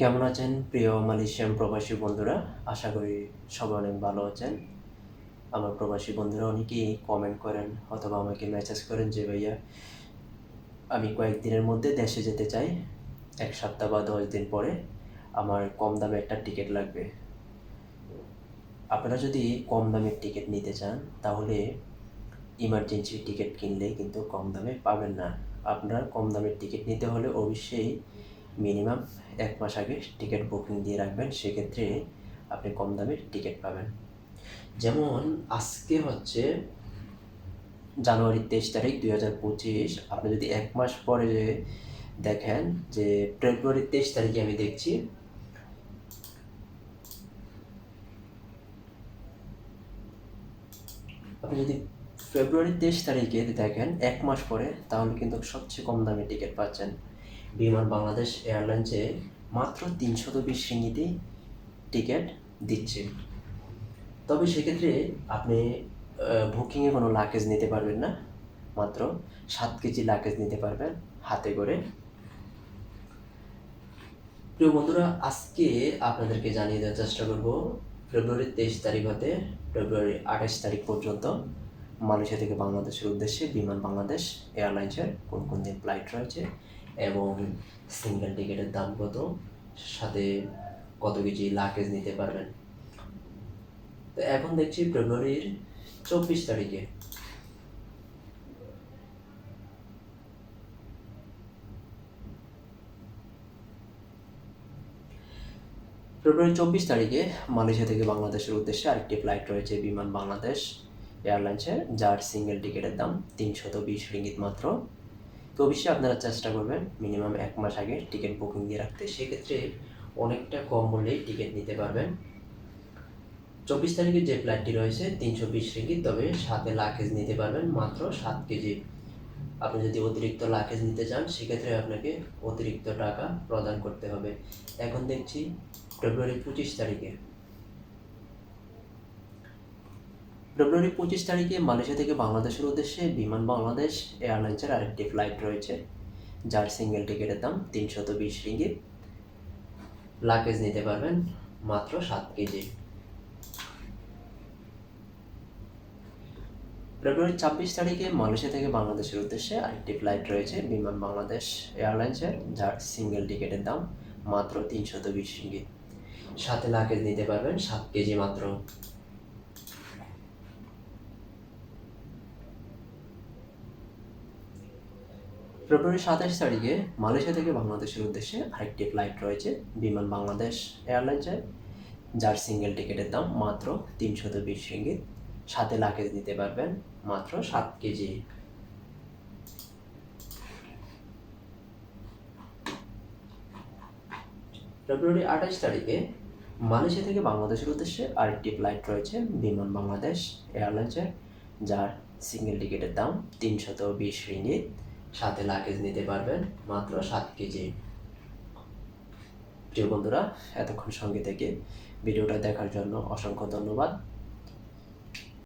কেমন আছেন প্রিয় মালয়েশিয়ান প্রবাসী বন্ধুরা? আশা করি সবাই অনেক ভালো আছেন। আমার প্রবাসী বন্ধুরা অনেকেই কমেন্ট করেন অথবা আমাকে মেসেজ করেন যে, ভাইয়া, আমি কয়েকদিনের মধ্যে দেশে যেতে চাই। এক সপ্তাহ বা দশ দিন পরে আমার কম দামে একটা টিকিট লাগবে। আপনারা যদি কম দামের টিকিট নিতে চান, তাহলে ইমার্জেন্সি টিকিট কিনলে কিন্তু কম দামে পাবেন না। আপনার কম দামের টিকিট নিতে হলে অবশ্যই মিনিমাম এক মাস আগে টিকিট বুকিং দিয়ে রাখবেন, সেক্ষেত্রে আপনি কম দামের টিকিট পাবেন। যেমন আজকে হচ্ছে জানুয়ারি তেইশ তারিখ দুই হাজার পঁচিশ, আপনি যদি এক মাস পরে দেখেন যে ফেব্রুয়ারি তেইশ তারিখে আমি দেখছি, আপনি যদি ফেব্রুয়ারি তেইশ তারিখে দেখেন এক মাস পরে, তাহলে কিন্তু সবচেয়ে কম দামে টিকিট পাচ্ছেন। বিমান বাংলাদেশ এয়ারলাইন্সে মাত্র তিনশত বিশ রিঙ্গিতে টিকিট দিচ্ছে। তবে সেক্ষেত্রে আপনি বুকিংয়ে কোনো লাগেজ নিতে পারবেন না। মাত্র সাত কেজি লাগেজ নিতে পারবেন হাতে করে। প্রিয় বন্ধুরা, আজকে আপনাদেরকে জানিয়ে দেওয়ার চেষ্টা করব, ফেব্রুয়ারি তেইশ তারিখ হতে ফেব্রুয়ারি আঠাশ তারিখ পর্যন্ত মালয়েশিয়া থেকে বাংলাদেশের উদ্দেশ্যে বিমান বাংলাদেশ এয়ারলাইন্সের কোন কোন দিন ফ্লাইট রয়েছে এবং সিঙ্গেল টিকিটের দাম কত? সাথে কত কেজি লাকেজ নিতে পারবেন? তো এখন দেখছি ফেব্রুয়ারির চব্বিশ তারিখে। ফেব্রুয়ারি চব্বিশ তারিখে মালয়েশিয়া থেকে বাংলাদেশের উদ্দেশ্যে আরেকটি ফ্লাইট রয়েছে বিমান বাংলাদেশ এয়ারলাইন্সের যার সিঙ্গেল টিকিটের দাম তিনশত বিশ রিঙ্গিত মাত্র। তো অবশ্যই আপনারা চেষ্টা করবেন মিনিমাম এক মাস আগে টিকিট বুকিং দিয়ে রাখতে। সেক্ষেত্রে অনেকটা কম মূল্যেই টিকিট নিতে পারবেন। চব্বিশ তারিখে যে ফ্লাইটটি রয়েছে, তিনশো বিশ রিঙ্গিত তবে সাথে লাকেজ নিতে পারবেন, মাত্র সাত কেজি। আপনি যদি অতিরিক্ত লাকেজ নিতে চান, সেক্ষেত্রে আপনাকে অতিরিক্ত টাকা প্রদান করতে হবে। এখন দেখছি, ফেব্রুয়ারি পঁচিশ তারিখে। ফেব্রুয়ারি পঁচিশ তারিখে মালয়েশিয়া থেকে বাংলাদেশের উদ্দেশ্যে বিমান বাংলাদেশ এয়ারলাইন্সের আরেকটি ফ্লাইট রয়েছে, যার সিঙ্গেল টিকিটের দাম তিনশত বিশ রিঙ্গিত। লাগেজ নিতে পারবেন মাত্র সাত কেজি। ফেব্রুয়ারি ছাব্বিশ তারিখে মালয়েশিয়া থেকে বাংলাদেশের উদ্দেশ্যে আরেকটি ফ্লাইট রয়েছে বিমান বাংলাদেশ এয়ারলাইন্সের, যার সিঙ্গেল টিকিটের দাম মাত্র তিনশত বিশ রিঙ্গিত। সাথে লাগেজ নিতে পারবেন সাত কেজি মাত্র। ফেব্রুয়ারি সাতাশ তারিখে মালয়েশিয়া থেকে বাংলাদেশের উদ্দেশ্যে আরেকটি ফ্লাইট রয়েছে, বিমান বাংলাদেশ এয়ারলাইন্সের যার সিঙ্গেল টিকিটের দাম মাত্র তিনশত বিশ রিঙ্গিত। সাথে লাকেজ নিতে পারবেন মাত্র সাত কেজি। ফেব্রুয়ারি আঠাশ তারিখে মালয়েশিয়া থেকে বাংলাদেশের উদ্দেশ্যে আরেকটি ফ্লাইট রয়েছে, বিমান বাংলাদেশ এয়ারলাইন্সের যার সিঙ্গেল টিকিটের দাম তিনশত বিশ রিঙ্গিত। সাথে লাগেজ নিতে পারবেন। মাত্র সাত কেজি। প্রিয় বন্ধুরা, এতক্ষণ সঙ্গে থেকে ভিডিওটা দেখার জন্য অসংখ্য ধন্যবাদ।